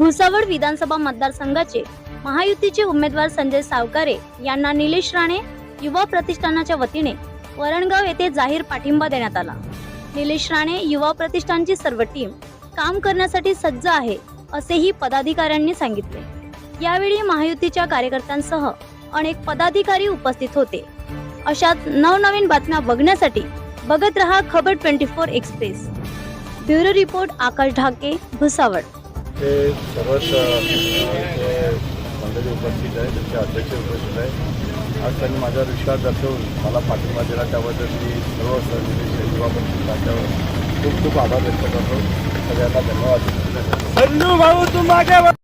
भुसावळ विधानसभा मतदारसंघाचे महायुतीचे उमेदवार संजय सावकारे यांना निलेश राणे युवा प्रतिष्ठानाच्या वतीने वरणगाव येथे जाहीर पाठिंबा देण्यात आला. निलेश राणे युवा प्रतिष्ठानची सर्व टीम काम करण्यासाठी सज्ज आहे असेही पदाधिकाऱ्यांनी सांगितले. यावेळी महायुतीच्या कार्यकर्त्यांसह अनेक पदाधिकारी उपस्थित होते. अशा नवनवीन बातम्या बघण्यासाठी बघत रहा Khabar twenty four express. Bureau report Akash Dhake Bhusawal. ते सर्वच मंडळी उपस्थित आहे त्यांचे अध्यक्ष उपस्थित आहे आज त्यांनी माझा विश्वास दाखवून मला पाठिंबा दिला त्याबद्दल मी सर्व सहनिधी युवा पक्षाच्या खूप खूप आभार व्यक्त करतो. सगळ्यांना धन्यवाद. संजू भाऊ तू आगे